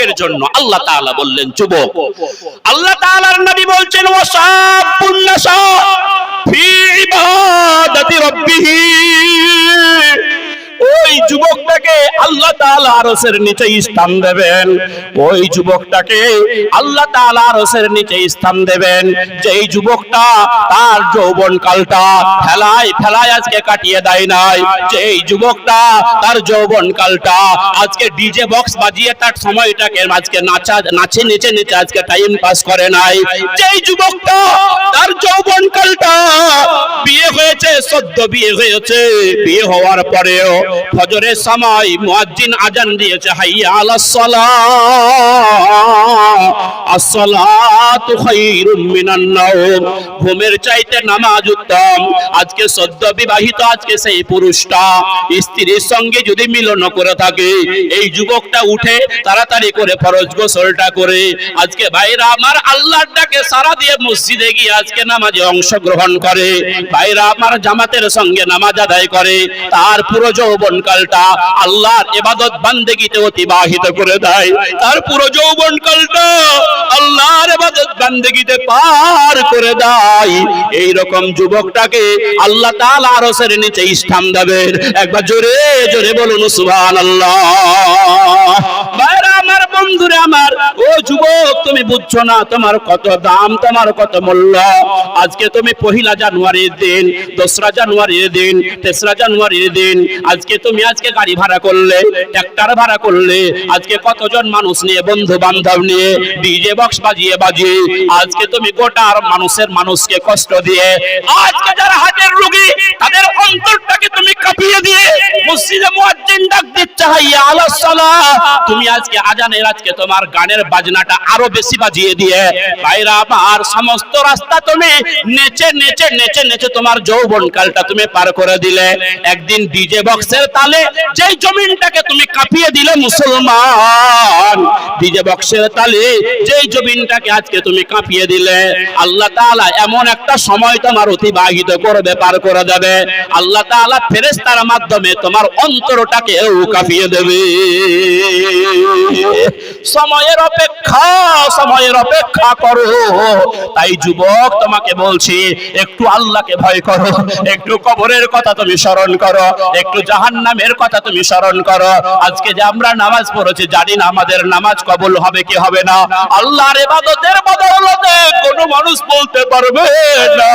যুবকের জন্য আল্লাহ তাআলা বললেন, যুবক, আল্লাহ তাআলার নবী বলছেন ও সাবুন নাসা ফি ইবাদাতি রাব্বিহি। ওই যুবকটাকে আল্লাহ তাআলা আরশের নিচে স্থান দেবেন। ওই যুবকটাকে আল্লাহ তাআলা আরশের নিচে স্থান দেবেন। যেই যুবকটা তার যৌবন কালটা ফেলায় ফেলায় আজকে কাটিয়ে দেয় নাই। যেই যুবকটা তার যৌবন কালটা আজকে ডিজে বক্স বাজিয়ে তার সময়টাকে আজকে নাচা, নাচে নেচে নেচে আজকে টাইম পাস করে নাই। যেই যুবকটা তার যৌবন কালটা বিয়ে হয়েছে, সদ্য বিয়ে হয়েছে। বিয়ে হওয়ার পরেও ফজরের সময় মুয়াজ্জিন আজান দিয়েছে, হাইয়া আলাস সালাহ আসসালাতু খায়রুম মিনান নাওম। ঘুমের চাইতে নামাজ উত্তম। আজকে সদ্য বিবাহিত, আজকে সেই পুরুষটা। স্ত্রীর সঙ্গে যদি মিলন করে থাকে, এই যুবকটা উঠে তাড়াতাড়ি করে ফরজ গোসলটা করে। আজকে ভাইরা আমার আল্লাহর ডাকে সারা দিয়ে মসজিদে গিয়ে আজকে নামাজে অংশগ্রহণ করে। ভাইরা আমার জামাতের সঙ্গে নামাজ আদায় করে। তার পুরো যৌবন কালটা আল্লাহর এবাদত বান্দেগিতে অতিবাহিত করে দেয়। তার পুরো যৌবনকালটা আল্লাহর এবাদত বান্দেগিতে পার করে দেয়। এই রকম যুবকটাকে আল্লাহ তাআলা আরশের নিচে স্থান দেবেন। একবার জোরে জোরে বলুন, সুবহানাল্লাহ। আমার বন্ধুরে আমার, ও যুবক, তুমি বুঝছ না তোমার কত দাম, তোমার কত মূল্য। আজকে তুমি পহিলা জানুয়ারির দিন, দোসরা জানুয়ারির দিন, তেসরা জানুয়ারির দিন, আজকে তুমি আজকে গাড়ি ভাড়া করলে ট্রাক্টর ভাড়া করলে, আজকে কতজন মানুষ নিয়ে বন্ধু বান্ধব নিয়ে, ডিজে বক্স বাজিয়ে বাজিয়ে, আজকে তুমি গোটা আর মানুষের মানুষকে কষ্ট দিয়ে, আজকে যারা হাটের রোগী, তাদের অন্তরটাকে তুমি কাঁপিয়ে দিয়ে, মসজিদে মুয়াজ্জিন ডাক দিচ্ছে, হাইয়া আলাস সালাহ তুমি আজকে আজানের আজকে তোমার গানের বাজনাটা আরও বেশি বাজিয়ে দিয়ে, ভাইরা আমার সমস্ত রাস্তা তুমি নেচে নেচে নেচে নেচে তোমার যৌবন কালটা তুমি পার করে দিলে। একদিন ডিজে বক্সের তালে যেই জমিনটাকে তুমি কাঁপিয়ে দিলে মুসলমান, ডিজে বক্সের তালে যেই জমিনটাকে আজকে তুমি কাঁপিয়ে দিলে, আল্লাহ তাআলা এমন একটা সময় তোমার অতিবাহিত করবে, পার করে দেবে। আল্লাহ তাআলা ফেরেশতার মাধ্যমে তোমার অন্তরটাকেও কাঁপিয়ে দেবে। সময়ের অপেক্ষা সময়ের অপেক্ষা করো। তাই যুবক, তোমাকে বলছি, একটু আল্লাহকে ভয় করো, একটু কবরের কথা তুমি স্মরণ করো, একটু জাহান্নামের কথা তুমি স্মরণ করো। আজকে যে আমরা নামাজ পড়েছি, জানি না আমাদের নামাজ কবুল হবে কি হবে না। আল্লাহর ইবাদতের বদৌলতে কোনো মানুষ বলতে পারবে না।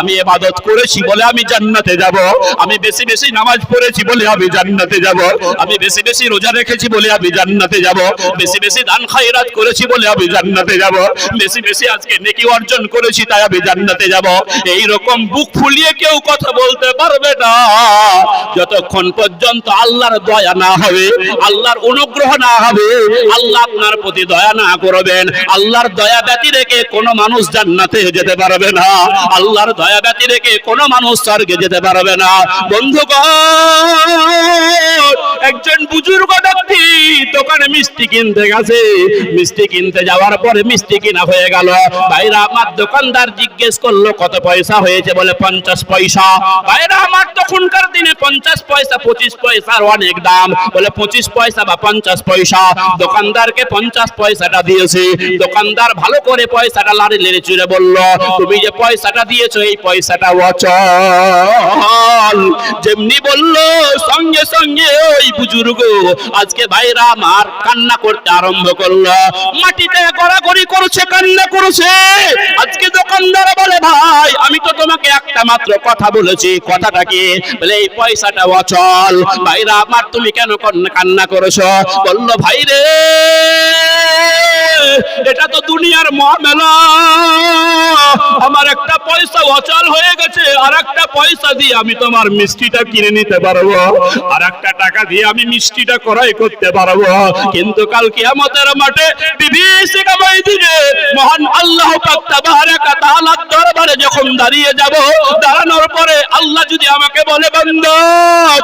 আমি ইবাদত করেছি বলে আমি জান্নাতে যাব। আমি বেশি বেশি নামাজ পড়েছি বলে আমি জান্নাতে যাব। আমি বেশি বেশি রোজা রেখেছি বলে আমি জান্নাতে যাব। বেশি বেশি দান খায়রাত করেছি বলে আমি জান্নাতে যাব। বেশি বেশি আজকে নেকি অর্জন করেছি তাই আমি জান্নাতে যাব। এই রকম বুক ফুলিয়ে কেউ কথা বলতে পারবে না। যতক্ষণ পর্যন্ত আল্লাহর দয়া না হবে আল্লাহর অনুগ্রহ না হবে আল্লাহ আপনার প্রতি দয়া না করবেন। আল্লাহর দয়া ব্যতি রেখে কোনো মানুষ জান্নাতে যেতে পারবে না। আল্লাহর দয়া ব্যতি রেখে কোনো মানুষ স্বর্গে যেতে পারবে না। বন্ধুগণ একজন বুজুর্গ ব্যক্তি, দোকানে মিষ্টি কিনতে গেছে। মিষ্টি কিনতে যাওয়ার পরে মিষ্টি কিনা হয়ে গেল। ভাইরা আমার দোকানদার জিজ্ঞেস করল, কত পয়সা হয়েছে? বলে, পঞ্চাশ পয়সা। ভাইরা আমার তখনকার দিনে পঞ্চাশ পয়সা, পঁচিশ পয়সার অনেক দাম। বলে, পঁচিশ পয়সা বা পঞ্চাশ পয়সা। দোকানদারকে পঞ্চাশ পয়সাটা দিয়েছে। দোকানদার ভালো করে পয়সাটা লাড়ি লেড়ে চুড়ে বলল, তুমি যে পয়সাটা দিয়েছ, এই পয়সাটা অচল। যেমনি বলল, সঙ্গে সঙ্গে ওই বুজুর্গ, আজকে ভাইরা মার কান্না করতে আরম্ভ করল। মাটিতে গড়াগড়ি করছে, কান্না করছে। আজকে দোকানদার বলে, ভাই, আমি তো তোমাকে একটা মাত্র কথা বলেছি। কথাটা কি? বলে, এই পয়সাটা অচল। ভাইরা আমার তুমি কেন কান্না- করেছ? বলল ভাই রে এটা তো দুনিয়ার মহামেলা। আমার একটা পয়সা অচল হয়ে গেছে, আর একটা পয়সা দিয়ে আমি তোমার মিষ্টিটা কিনে নিতে পারব, আর একটা টাকা দিয়ে আমি মিষ্টিটা ক্রয় করতে পারব। কিন্তু কাল কিয়ামতের মাঠে বিভীষিকাময় দিনে মহান আল্লাহ দরবারে যখন দাঁড়িয়ে যাব, দাঁড়ানোর পরে আল্লাহ যদি আমাকে বলে, বান্দা,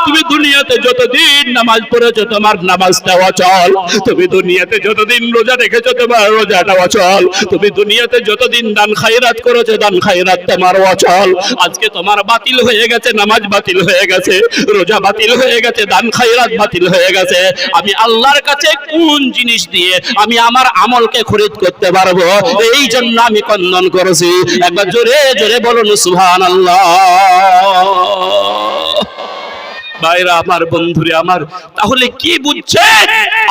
তুমি দুনিয়াতে যতদিন নামাজ পড়েছো, তোমার নামাজটা অচল। তুমি দুনিয়াতে যতদিন রোজা রেখেছো, তোমার তোমার রোজাটা অচল তুমি দুনিয়াতে যতদিন দান খাইরাত করেছ, দান খাইরাত তোমার অচল আজকে তোমার বাতিল হয়ে গেছে, নামাজ বাতিল হয়ে গেছে, রোজা বাতিল হয়ে গেছে, দান খাইরাত বাতিল হয়ে গেছে। আমি আল্লাহর কাছে কোন জিনিস দিয়ে আমি আমার আমলকে খরিদ করতে পারব? এই জন্য আমি কন্দন করেছি। একবার জোরে জোরে বলুন সুহান আল্লাহ ভাইরা, আমার বন্ধুরে, আমার। তাহলে কি বুঝছে?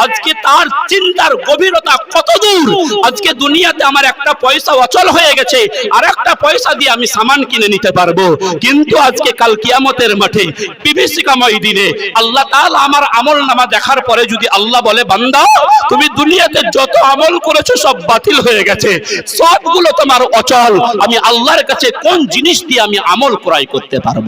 আজকে তার চিন্তার গভীরতা কত দূর? আজকে দুনিয়াতে আমার একটা পয়সা অচল হয়ে গেছে, আর একটা পয়সা দিয়ে আমি সামান কিনে নিতে পারব। কিন্তু আজকে কাল কিয়ামতের মাঠে, বিভীষিকাময় দিনে, আল্লাহ তাআলা আমার আমল নামা দেখার পরে যদি আল্লাহ বলে, বান্দা, তুমি দুনিয়াতে যত আমল করেছ সব বাতিল হয়ে গেছে, সবগুলো তোমার অচল। আমি আল্লাহর কাছে কোন জিনিস দিয়ে আমি আমল ক্রয় করতে পারব?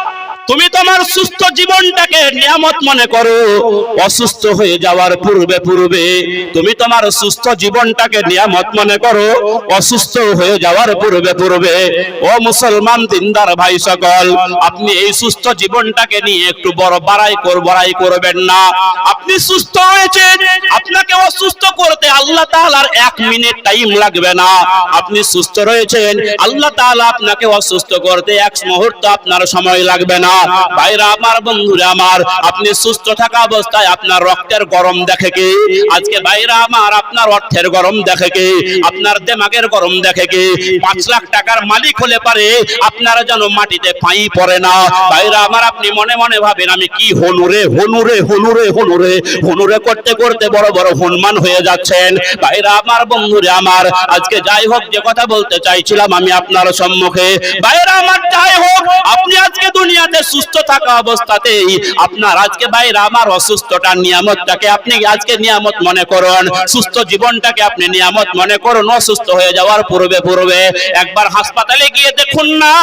তুমি তোমার সুস্থ জীবনটাকে নিয়ামত মনে করো। অসুস্থ হয়ে যাওয়ার পূর্বে পূর্বে তুমি তোমার সুস্থ জীবনটাকে নিয়ামত মনে করো। অসুস্থ হয়ে যাওয়ার পূর্বে পূর্বে ও মুসলমান দিনদার ভাই সকল, আপনি এই সুস্থ জীবনটাকে নিয়ে একটু বড় বাড়াই কর, বড়াই করবেন না। আপনি সুস্থ হয়েছেন, আপনাকে অসুস্থ করতে আল্লাহ তাআলার এক মিনিট টাইম লাগবে না। আপনি সুস্থ রয়েছেন, আল্লাহ তাআলা আপনাকে অসুস্থ করতে এক মুহূর্ত আপনার সময় লাগবে না। ভাইরা, আমার বন্ধুরা, আমার, আপনি সুস্থ থাকা অবস্থায় আপনার রক্তের গরম দেখে কি? আজকে ভাইরা, আমার, আপনার অর্থের গরম দেখে কি? আপনার দেমাগের গরম দেখে কি? পাঁচ লাখ টাকার মালিক হলে পারে, আপনার যেন মাটিতে পাই পড়ে না। ভাইরা, আমার, আপনি মনে মনে ভাবেন, আমি কি হনুরে হনুরে হনুরে হনুরে হনুরে করতে করতে বড় বড় হনুমান হয়ে যাচ্ছেন। ভাইরা, আমার বন্ধুরে, আমার, আজকে যাই হোক, যে কথা বলতে চাইছিলাম আমি আপনার সম্মুখে। ভাইরা, আমার যাই হোক, আপনি আজকে দুনিয়াতে সুস্থ থাকা অবস্থাতেই আপনার আজকে ভাইরা আমার অসুস্থটার নিয়ামতটাকে আপনি আজকে নিয়ামত মনে করুন। সুস্থ জীবনটাকে আপনি নিয়ামত মনে করুন। অসুস্থ হয়ে যাওয়ার পূর্বে পূর্বে একবার হাসপাতালে গিয়ে দেখুন না।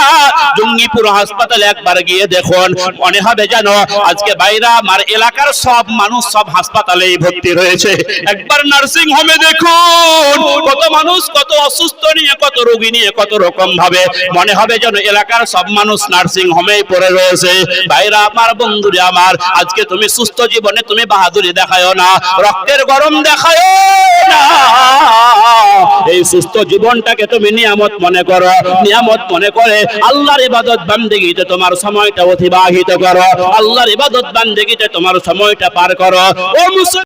জঙ্গিপুর হাসপাতালে একবার গিয়ে দেখুন। মনে হবে যেন আজকে বাইরা আমার এলাকার সব মানুষ সব হাসপাতালেই ভর্তি রয়েছে। একবার নার্সিং হোমে দেখুন। কত মানুষ কত অসুস্থ নিয়ে, কত রোগী নিয়ে, কত রকম ভাবে মনে হবে যেন এলাকার সব মানুষ নার্সিং হোমেই পড়ে রয়েছে ভাইরা, আমার বন্ধুরে আমার, আজকে তুমি সুস্থ জীবনে তুমি বাহাদুরি দেখায়ও না, রক্তের গরম দেখায়ও না। এই সুস্থ জীবনটাকে তুমি নিয়ামত মনে করো, নিয়ামত মনে করে আল্লাহর ইবাদত বান্দেগিতে তোমার সময়টা অতিবাহিত করো, আল্লাহর ইবাদত বান্দেগিতে তোমার সময়টা পার করো। ও মুসলিম